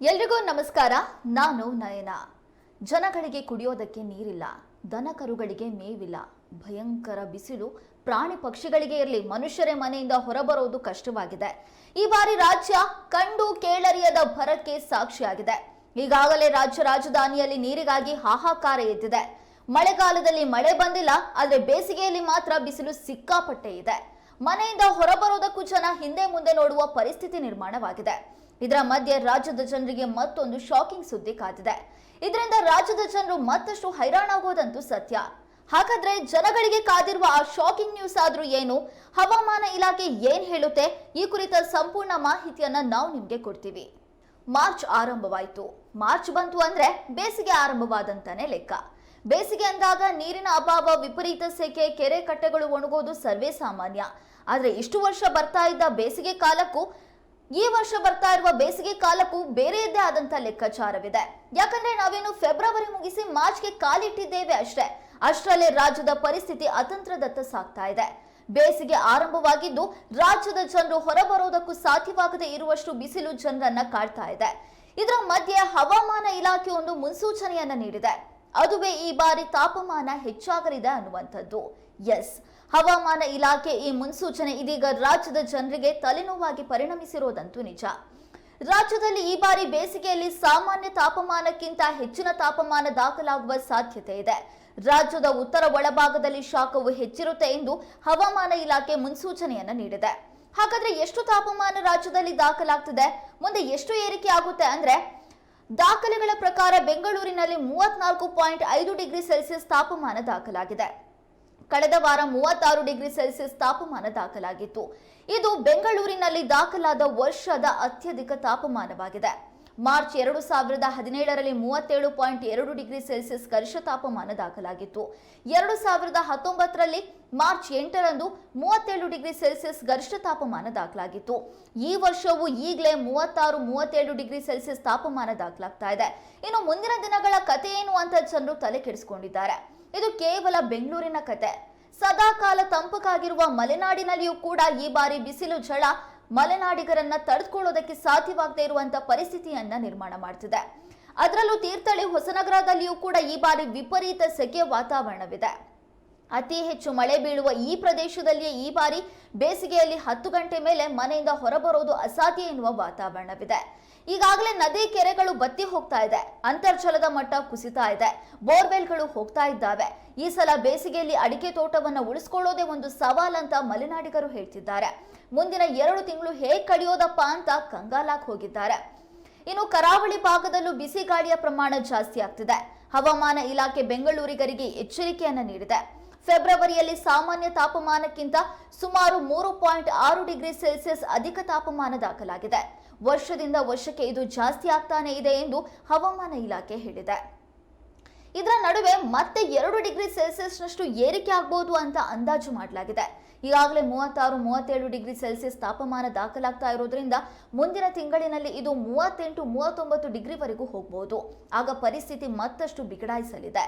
ಎಲ್ರಿಗೂ ನಮಸ್ಕಾರ. ನಾನು ನಯನ. ಜನಗಳಿಗೆ ಕುಡಿಯೋದಕ್ಕೆ ನೀರಿಲ್ಲ ದನ ಕರುಗಳಿಗೆ ಮೇವಿಲ್ಲ, ಭಯಂಕರ ಬಿಸಿಲು, ಪ್ರಾಣಿ ಪಕ್ಷಿಗಳಿಗೆ ಇರಲಿ, ಮನುಷ್ಯರೇ ಮನೆಯಿಂದ ಹೊರಬರೋದು ಕಷ್ಟವಾಗಿದೆ. ಈ ಬಾರಿ ರಾಜ್ಯ ಕಂಡು ಕೇಳರಿಯದ ಭರಕ್ಕೆ ಸಾಕ್ಷಿಯಾಗಿದೆ. ಈಗಾಗಲೇ ರಾಜ್ಯ ರಾಜಧಾನಿಯಲ್ಲಿ ನೀರಿಗಾಗಿ ಹಾಹಾಕಾರ ಎದ್ದಿದೆ. ಮಳೆಗಾಲದಲ್ಲಿ ಮಳೆ ಬಂದಿಲ್ಲ, ಆದರೆ ಬೇಸಿಗೆಯಲ್ಲಿ ಮಾತ್ರ ಬಿಸಿಲು ಸಿಕ್ಕಾಪಟ್ಟೆ ಇದೆ. ಮನೆಯಿಂದ ಹೊರಬರೋದಕ್ಕೂ ಜನ ಹಿಂದೆ ಮುಂದೆ ನೋಡುವ ಪರಿಸ್ಥಿತಿ ನಿರ್ಮಾಣವಾಗಿದೆ. ಇದರ ಮಧ್ಯೆ ರಾಜ್ಯದ ಜನರಿಗೆ ಮತ್ತೊಂದು ಶಾಕಿಂಗ್ ಸುದ್ದಿ ಕಾದಿದೆ. ಇದರಿಂದ ರಾಜ್ಯದ ಜನರು ಮತ್ತಷ್ಟು ಹೈರಾಣಾಗೋದಂತೂ ಸತ್ಯ. ಹಾಗಾದ್ರೆ ಜನಗಳಿಗೆ ಕಾದಿರುವ ಆ ಶಾಕಿಂಗ್ ನ್ಯೂಸ್ ಆದ್ರೂ ಏನು? ಹವಾಮಾನ ಇಲಾಖೆ ಏನ್ ಹೇಳುತ್ತೆ? ಈ ಕುರಿತ ಸಂಪೂರ್ಣ ಮಾಹಿತಿಯನ್ನ ನಾವು ನಿಮ್ಗೆ ಕೊಡ್ತೀವಿ. ಮಾರ್ಚ್ ಆರಂಭವಾಯಿತು. ಮಾರ್ಚ್ ಬಂತು ಅಂದ್ರೆ ಬೇಸಿಗೆ ಆರಂಭವಾದಂತಾನೆ ಲೆಕ್ಕ. ಬೇಸಿಗೆ ಅಂದಾಗ ನೀರಿನ ಅಭಾವ, ವಿಪರೀತ ಸೆಕೆ, ಕೆರೆ ಕಟ್ಟೆಗಳು ಒಣಗೋದು ಸರ್ವೇ ಸಾಮಾನ್ಯ. ಆದ್ರೆ ಇಷ್ಟು ವರ್ಷ ಬರ್ತಾ ಇದ್ದ ಬೇಸಿಗೆ ಕಾಲಕ್ಕೂ ಈ ವರ್ಷ ಬರ್ತಾ ಇರುವ ಬೇಸಿಗೆ ಕಾಲಕ್ಕೂ ಬೇರೆಯದ್ದೇ ಆದಂತ ಲೆಕ್ಕಾಚಾರವಿದೆ. ಯಾಕಂದ್ರೆ ನಾವೇನು ಫೆಬ್ರವರಿ ಮುಗಿಸಿ ಮಾರ್ಚ್ಗೆ ಕಾಲಿಟ್ಟಿದ್ದೇವೆ ಅಷ್ಟೇ. ಅಷ್ಟರಲ್ಲೇ ರಾಜ್ಯದ ಪರಿಸ್ಥಿತಿ ಅತಂತ್ರದತ್ತ ಸಾಗ್ತಾ ಇದೆ. ಬೇಸಿಗೆ ಆರಂಭವಾಗಿದ್ದು ರಾಜ್ಯದ ಜನರು ಹೊರಬರೋದಕ್ಕೂ ಸಾಧ್ಯವಾಗದೇ ಇರುವಷ್ಟು ಬಿಸಿಲು ಜನರನ್ನ ಕಾಡ್ತಾ ಇದೆ. ಇದರ ಮಧ್ಯೆ ಹವಾಮಾನ ಇಲಾಖೆ ಒಂದು ಮುನ್ಸೂಚನೆಯನ್ನ ನೀಡಿದೆ. ಅದುವೇ ಈ ಬಾರಿ ತಾಪಮಾನ ಹೆಚ್ಚಾಗಲಿದೆ ಅನ್ನುವಂಥದ್ದು. ಎಸ್. ಹವಾಮಾನ ಇಲಾಖೆ ಈ ಮುನ್ಸೂಚನೆ ಇದೀಗ ರಾಜ್ಯದ ಜನರಿಗೆ ತಲೆನೋವಾಗಿ ಪರಿಣಮಿಸಿರುವುದಂತೂ ನಿಜ. ರಾಜ್ಯದಲ್ಲಿ ಈ ಬಾರಿ ಬೇಸಿಗೆಯಲ್ಲಿ ಸಾಮಾನ್ಯ ತಾಪಮಾನಕ್ಕಿಂತ ಹೆಚ್ಚಿನ ತಾಪಮಾನ ದಾಖಲಾಗುವ ಸಾಧ್ಯತೆ ಇದೆ. ರಾಜ್ಯದ ಉತ್ತರ ಒಳಭಾಗದಲ್ಲಿ ಶಾಖವು ಹೆಚ್ಚಿರುತ್ತೆ ಎಂದು ಹವಾಮಾನ ಇಲಾಖೆ ಮುನ್ಸೂಚನೆಯನ್ನು ನೀಡಿದೆ. ಹಾಗಾದ್ರೆ ಎಷ್ಟು ತಾಪಮಾನ ರಾಜ್ಯದಲ್ಲಿ ದಾಖಲಾಗ್ತಿದೆ? ಮುಂದೆ ಎಷ್ಟು ಏರಿಕೆ ಆಗುತ್ತೆ ಅಂದ್ರೆ, ದಾಖಲೆಗಳ ಪ್ರಕಾರ ಬೆಂಗಳೂರಿನಲ್ಲಿ ಮೂವತ್ನಾಲ್ಕು ಪಾಯಿಂಟ್ ಐದು ಡಿಗ್ರಿ ಸೆಲ್ಸಿಯಸ್ ತಾಪಮಾನ ದಾಖಲಾಗಿದೆ. ಕಳೆದ ವಾರ ಮೂವತ್ತಾರು ಡಿಗ್ರಿ ಸೆಲ್ಸಿಯಸ್ ತಾಪಮಾನ ದಾಖಲಾಗಿತ್ತು. ಇದು ಬೆಂಗಳೂರಿನಲ್ಲಿ ದಾಖಲಾದ ವರ್ಷದ ಅತ್ಯಧಿಕ ತಾಪಮಾನವಾಗಿದೆ. ಮಾರ್ಚ್ ಎರಡು ಸಾವಿರದ ಹದಿನೇಳರಲ್ಲಿ ಮೂವತ್ತೇಳು ಪಾಯಿಂಟ್ ಎರಡು ಡಿಗ್ರಿ ಸೆಲ್ಸಿಯಸ್ ಗರಿಷ್ಠ ತಾಪಮಾನ ದಾಖಲಾಗಿತ್ತು. ಎರಡು ಸಾವಿರದ ಹತ್ತೊಂಬತ್ತರಲ್ಲಿ ಮಾರ್ಚ್ ಎಂಟರಂದು ಮೂವತ್ತೇಳು ಡಿಗ್ರಿ ಸೆಲ್ಸಿಯಸ್ ಗರಿಷ್ಠ ತಾಪಮಾನ ದಾಖಲಾಗಿತ್ತು. ಈ ವರ್ಷವೂ ಈಗಲೇ ಮೂವತ್ತಾರು, ಮೂವತ್ತೇಳು ಡಿಗ್ರಿ ಸೆಲ್ಸಿಯಸ್ ತಾಪಮಾನ ದಾಖಲಾಗ್ತಾ ಇದೆ. ಇನ್ನು ಮುಂದಿನ ದಿನಗಳ ಕಥೆ ಏನು ಅಂತ ಜನರು ತಲೆ ಕೆಡಿಸಿಕೊಂಡಿದ್ದಾರೆ ಇದು ಕೇವಲ ಬೆಂಗಳೂರಿನ ಕತೆ. ಸದಾಕಾಲ ತಂಪಕಾಗಿರುವ ಮಲೆನಾಡಿನಲ್ಲಿಯೂ ಕೂಡ ಈ ಬಾರಿ ಬಿಸಿಲು ಝಳ ಮಲೆನಾಡಿಗರನ್ನ ತಡೆದುಕೊಳ್ಳೋದಕ್ಕೆ ಸಾಧ್ಯವಾಗದೇ ಇರುವಂತ ಪರಿಸ್ಥಿತಿಯನ್ನ ನಿರ್ಮಾಣ ಮಾಡ್ತಿದೆ. ಅದರಲ್ಲೂ ತೀರ್ಥಹಳ್ಳಿ ಹೊಸನಗರದಲ್ಲಿಯೂ ಕೂಡ ಈ ಬಾರಿ ವಿಪರೀತ ಸೆಕೆ ವಾತಾವರಣವಿದೆ. ಅತಿ ಹೆಚ್ಚು ಮಳೆ ಬೀಳುವ ಈ ಪ್ರದೇಶದಲ್ಲಿಯೇ ಈ ಬಾರಿ ಬೇಸಿಗೆಯಲ್ಲಿ ಹತ್ತು ಗಂಟೆ ಮೇಲೆ ಮನೆಯಿಂದ ಹೊರಬರೋದು ಅಸಾಧ್ಯ ಎನ್ನುವ ವಾತಾವರಣವಿದೆ. ಈಗಾಗಲೇ ನದಿ ಕೆರೆಗಳು ಬತ್ತಿ ಹೋಗ್ತಾ ಇದೆ. ಅಂತರ್ಜಲದ ಮಟ್ಟ ಕುಸಿತಾ ಇದೆ. ಬೋರ್ವೆಲ್ಗಳು ಹೋಗ್ತಾ ಇದ್ದಾವೆ. ಈ ಸಲ ಬೇಸಿಗೆಯಲ್ಲಿ ಅಡಿಕೆ ತೋಟವನ್ನು ಉಳಿಸ್ಕೊಳ್ಳೋದೇ ಒಂದು ಸವಾಲಂತ ಮಲೆನಾಡಿಗರು ಹೇಳ್ತಿದ್ದಾರೆ. ಮುಂದಿನ ಎರಡು ತಿಂಗಳು ಹೇಗೆ ಕಡಿಯೋದಪ್ಪ ಅಂತ ಕಂಗಾಲಾಗಿ ಹೋಗಿದ್ದಾರೆ. ಇನ್ನು ಕರಾವಳಿ ಭಾಗದಲ್ಲೂ ಬಿಸಿ ಗಾಳಿಯ ಪ್ರಮಾಣ ಜಾಸ್ತಿ ಆಗ್ತಿದೆ. ಹವಾಮಾನ ಇಲಾಖೆ ಬೆಂಗಳೂರಿಗರಿಗೆ ಎಚ್ಚರಿಕೆಯನ್ನು ನೀಡಿದೆ. ಫೆಬ್ರವರಿಯಲ್ಲಿ ಸಾಮಾನ್ಯ ತಾಪಮಾನಕ್ಕಿಂತ ಸುಮಾರು ಮೂರು ಪಾಯಿಂಟ್ ಆರು ಡಿಗ್ರಿ ಸೆಲ್ಸಿಯಸ್ ಅಧಿಕ ತಾಪಮಾನ ದಾಖಲಾಗಿದೆ. ವರ್ಷದಿಂದ ವರ್ಷಕ್ಕೆ ಇದು ಜಾಸ್ತಿ ಆಗ್ತಾನೆ ಇದೆ ಎಂದು ಹವಾಮಾನ ಇಲಾಖೆ ಹೇಳಿದೆ. ಇದರ ನಡುವೆ ಮತ್ತೆ ಎರಡು ಡಿಗ್ರಿ ಸೆಲ್ಸಿಯಸ್ನಷ್ಟು ಏರಿಕೆ ಆಗಬಹುದು ಅಂತ ಅಂದಾಜು ಮಾಡಲಾಗಿದೆ. ಈಗಾಗಲೇ ಮೂವತ್ತಾರು, ಮೂವತ್ತೇಳು ಡಿಗ್ರಿ ಸೆಲ್ಸಿಯಸ್ ತಾಪಮಾನ ದಾಖಲಾಗ್ತಾ ಇರೋದ್ರಿಂದ ಮುಂದಿನ ತಿಂಗಳಿನಲ್ಲಿ ಇದು ಮೂವತ್ತೆಂಟು, ಮೂವತ್ತೊಂಬತ್ತು ಡಿಗ್ರಿವರೆಗೂ ಹೋಗಬಹುದು ಆಗ ಪರಿಸ್ಥಿತಿ ಮತ್ತಷ್ಟು ಬಿಗಡಾಯಿಸಲಿದೆ.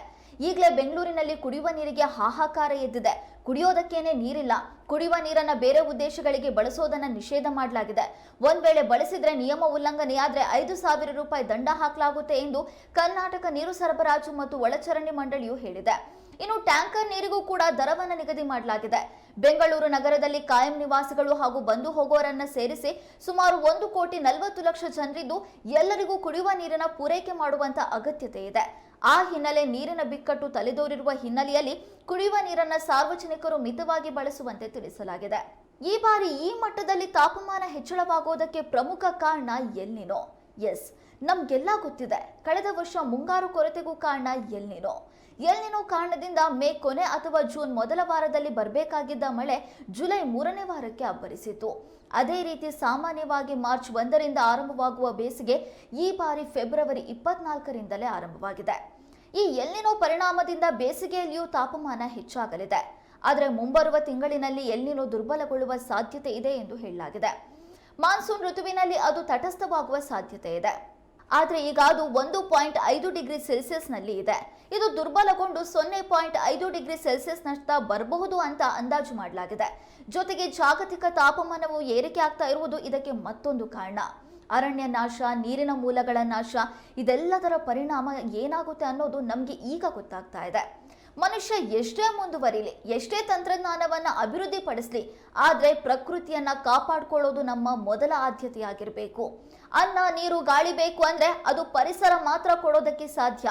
ಈಗಲೇ ಬೆಂಗಳೂರಿನಲ್ಲಿ ಕುಡಿಯುವ ನೀರಿಗೆ ಹಾಹಾಕಾರ ಎದ್ದಿದೆ. ಕುಡಿಯೋದಕ್ಕೇನೆ ನೀರಿಲ್ಲ. ಕುಡಿಯುವ ನೀರನ್ನ ಬೇರೆ ಉದ್ದೇಶಗಳಿಗೆ ಬಳಸೋದನ್ನ ನಿಷೇಧ ಮಾಡಲಾಗಿದೆ. ಒಂದ್ ವೇಳೆ ಬಳಸಿದ್ರೆ ನಿಯಮ ಉಲ್ಲಂಘನೆಯಾದ್ರೆ ಐದು ಸಾವಿರ ರೂಪಾಯಿ ದಂಡ ಹಾಕಲಾಗುತ್ತೆ ಎಂದು ಕರ್ನಾಟಕ ನೀರು ಸರಬರಾಜು ಮತ್ತು ಒಳಚರಂಡಿ ಮಂಡಳಿಯು ಹೇಳಿದೆ. ಇನ್ನು ಟ್ಯಾಂಕರ್ ನೀರಿಗೂ ಕೂಡ ದರವನ್ನು ನಿಗದಿ ಮಾಡಲಾಗಿದೆ. ಬೆಂಗಳೂರು ನಗರದಲ್ಲಿ ಕಾಯಂ ನಿವಾಸಿಗಳು ಹಾಗೂ ಬಂದು ಹೋಗೋರನ್ನ ಸೇರಿಸಿ ಸುಮಾರು ಒಂದು ಕೋಟಿ ನಲವತ್ತು ಲಕ್ಷ ಜನರಿದ್ದು ಎಲ್ಲರಿಗೂ ಕುಡಿಯುವ ನೀರಿನ ಪೂರೈಕೆ ಮಾಡುವಂತ ಅಗತ್ಯತೆ ಇದೆ. ಆ ಹಿನ್ನೆಲೆ ನೀರಿನ ಬಿಕ್ಕಟ್ಟು ತಲೆದೋರಿರುವ ಹಿನ್ನೆಲೆಯಲ್ಲಿ ಕುಡಿಯುವ ನೀರನ್ನ ಸಾರ್ವಜನಿಕರು ಮಿತವಾಗಿ ಬಳಸುವಂತೆ ತಿಳಿಸಲಾಗಿದೆ. ಈ ಬಾರಿ ಈ ಮಟ್ಟದಲ್ಲಿ ತಾಪಮಾನ ಹೆಚ್ಚಳವಾಗೋದಕ್ಕೆ ಪ್ರಮುಖ ಕಾರಣ ಎಲ್ನಿನೋ ಎಸ್ ನಮ್ಗೆಲ್ಲ ಗೊತ್ತಿದೆ. ಕಳೆದ ವರ್ಷ ಮುಂಗಾರು ಕೊರತೆಗೂ ಕಾರಣ ಎಲ್ನಿನೋ. ಎಲ್ನಿನೋ ಕಾರಣದಿಂದ ಮೇ ಕೊನೆ ಅಥವಾ ಜೂನ್ ಮೊದಲ ವಾರದಲ್ಲಿ ಬರಬೇಕಾಗಿದ್ದ ಮಳೆ ಜುಲೈ ಮೂರನೇ ವಾರಕ್ಕೆ ಅಬ್ಬರಿಸಿತು ಅದೇ ರೀತಿ ಸಾಮಾನ್ಯವಾಗಿ ಮಾರ್ಚ್ ಒಂದರಿಂದ ಆರಂಭವಾಗುವ ಬೇಸಿಗೆ ಈ ಬಾರಿ ಫೆಬ್ರವರಿ ಇಪ್ಪತ್ನಾಲ್ಕರಿಂದಲೇ ಆರಂಭವಾಗಿದೆ. ಈ ಎಲ್ನಿನೋ ಪರಿಣಾಮದಿಂದ ಬೇಸಿಗೆಯಲ್ಲಿಯೂ ತಾಪಮಾನ ಹೆಚ್ಚಾಗಲಿದೆ. ಆದರೆ ಮುಂಬರುವ ತಿಂಗಳಿನಲ್ಲಿ ಎಲ್ನಿನೋ ದುರ್ಬಲಗೊಳ್ಳುವ ಸಾಧ್ಯತೆ ಇದೆ ಎಂದು ಹೇಳಲಾಗಿದೆ. ಮಾನ್ಸೂನ್ ಋತುವಿನಲ್ಲಿ ಅದು ತಟಸ್ಥವಾಗುವ ಸಾಧ್ಯತೆ ಇದೆ. ಆದರೆ ಈಗ ಅದು ಒಂದು ಪಾಯಿಂಟ್ ಐದು ಡಿಗ್ರಿ ಸೆಲ್ಸಿಯಸ್ನಲ್ಲಿ ಇದೆ. ಇದು ದುರ್ಬಲಗೊಂಡು ಸೊನ್ನೆ ಪಾಯಿಂಟ್ ಐದು ಡಿಗ್ರಿ ಸೆಲ್ಸಿಯಸ್ನಷ್ಟ ಬರಬಹುದು ಅಂತ ಅಂದಾಜು ಮಾಡಲಾಗಿದೆ. ಜೊತೆಗೆ ಜಾಗತಿಕ ತಾಪಮಾನವು ಏರಿಕೆ ಆಗ್ತಾ ಇರುವುದು ಇದಕ್ಕೆ ಮತ್ತೊಂದು ಕಾರಣ. ಅರಣ್ಯ ನಾಶ, ನೀರಿನ ಮೂಲಗಳ ನಾಶ, ಇದೆಲ್ಲದರ ಪರಿಣಾಮ ಏನಾಗುತ್ತೆ ಅನ್ನೋದು ನಮಗೆ ಈಗ ಗೊತ್ತಾಗ್ತಾ ಇದೆ. ಮನುಷ್ಯ ಎಷ್ಟೇ ಮುಂದುವರಿಲಿ, ಎಷ್ಟೇ ತಂತ್ರಜ್ಞಾನವನ್ನ ಅಭಿವೃದ್ಧಿಪಡಿಸಲಿ, ಆದರೆ ಪ್ರಕೃತಿಯನ್ನ ಕಾಪಾಡಿಕೊಳ್ಳೋದು ನಮ್ಮ ಮೊದಲ ಆದ್ಯತೆಯಾಗಿರಬೇಕು. ಅನ್ನ, ನೀರು, ಗಾಳಿ ಬೇಕು ಅಂದರೆ ಅದು ಪರಿಸರ ಮಾತ್ರ ಕೊಡೋದಕ್ಕೆ ಸಾಧ್ಯ.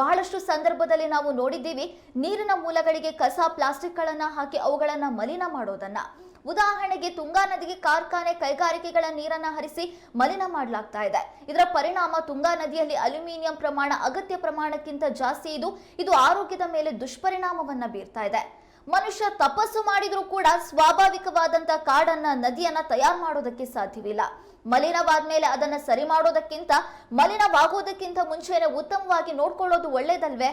ಬಹಳಷ್ಟು ಸಂದರ್ಭದಲ್ಲಿ ನಾವು ನೋಡಿದ್ದೀವಿ, ನೀರಿನ ಮೂಲಗಳಿಗೆ ಕಸ, ಪ್ಲಾಸ್ಟಿಕ್ಗಳನ್ನು ಹಾಕಿ ಅವುಗಳನ್ನು ಮಲಿನ ಮಾಡೋದನ್ನ. ಉದಾಹರಣೆಗೆ ತುಂಗಾ ನದಿಗೆ ಕಾರ್ಖಾನೆ ಕೈಗಾರಿಕೆಗಳ ನೀರನ್ನು ಹರಿಸಿ ಮಲಿನ ಮಾಡಲಾಗ್ತಾ ಇದೆ. ಇದರ ಪರಿಣಾಮ ತುಂಗಾ ನದಿಯಲ್ಲಿ ಅಲ್ಯೂಮಿನಿಯಂ ಪ್ರಮಾಣ, ಅಗತ್ಯ ಪ್ರಮಾಣಕ್ಕಿಂತ ಜಾಸ್ತಿ ಇದು ಇದು ಆರೋಗ್ಯದ ಮೇಲೆ ದುಷ್ಪರಿಣಾಮವನ್ನ ಬೀರ್ತಾ ಇದೆ. ಮನುಷ್ಯ ತಪಸ್ಸು ಮಾಡಿದ್ರೂ ಕೂಡ ಸ್ವಾಭಾವಿಕವಾದಂತ ಕಾಡನ್ನ, ನದಿಯನ್ನ ತಯಾರು ಮಾಡೋದಕ್ಕೆ ಸಾಧ್ಯವಿಲ್ಲ. ಮಲಿನವಾದ ಮೇಲೆ ಅದನ್ನ ಸರಿ ಮಾಡೋದಕ್ಕಿಂತ, ಮಲಿನವಾಗೋದಕ್ಕಿಂತ ಮುಂಚೆನೆ ಉತ್ತಮವಾಗಿ ನೋಡ್ಕೊಳ್ಳೋದು ಒಳ್ಳೇದಲ್ವೇ?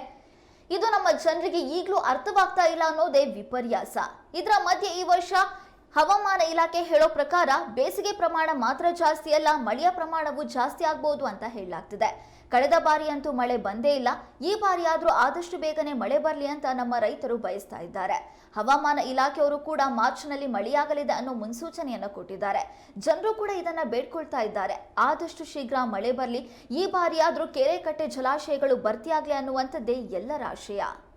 ಇದು ನಮ್ಮ ಜನರಿಗೆ ಈಗಲೂ ಅರ್ಥವಾಗ್ತಾ ಇಲ್ಲ ಅನ್ನೋದೇ ವಿಪರ್ಯಾಸ. ಇದರ ಮಧ್ಯೆ ಈ ವರ್ಷ ಹವಾಮಾನ ಇಲಾಖೆ ಹೇಳೋ ಪ್ರಕಾರ ಬೇಸಿಗೆ ಪ್ರಮಾಣ ಮಾತ್ರ ಜಾಸ್ತಿ ಅಲ್ಲ, ಮಳೆಯ ಪ್ರಮಾಣವೂ ಜಾಸ್ತಿ ಆಗಬಹುದು ಅಂತ ಹೇಳಲಾಗ್ತಿದೆ. ಕಳೆದ ಬಾರಿಯಂತೂ ಮಳೆ ಬಂದೇ ಇಲ್ಲ. ಈ ಬಾರಿ ಆದರೂ ಆದಷ್ಟು ಬೇಗನೆ ಮಳೆ ಬರಲಿ ಅಂತ ನಮ್ಮ ರೈತರು ಬಯಸ್ತಾ ಇದ್ದಾರೆ. ಹವಾಮಾನ ಇಲಾಖೆಯವರು ಕೂಡ ಮಾರ್ಚ್ನಲ್ಲಿ ಮಳೆಯಾಗಲಿದೆ ಅನ್ನೋ ಮುನ್ಸೂಚನೆಯನ್ನು ಕೊಟ್ಟಿದ್ದಾರೆ. ಜನರು ಕೂಡ ಇದನ್ನ ಬೇಡ್ಕೊಳ್ತಾ ಇದ್ದಾರೆ. ಆದಷ್ಟು ಶೀಘ್ರ ಮಳೆ ಬರಲಿ. ಈ ಬಾರಿ ಆದ್ರೂ ಕೆರೆ ಕಟ್ಟೆ ಜಲಾಶಯಗಳು ಭರ್ತಿಯಾಗಲಿ ಅನ್ನುವಂಥದ್ದೇ ಎಲ್ಲರ ಆಶಯ.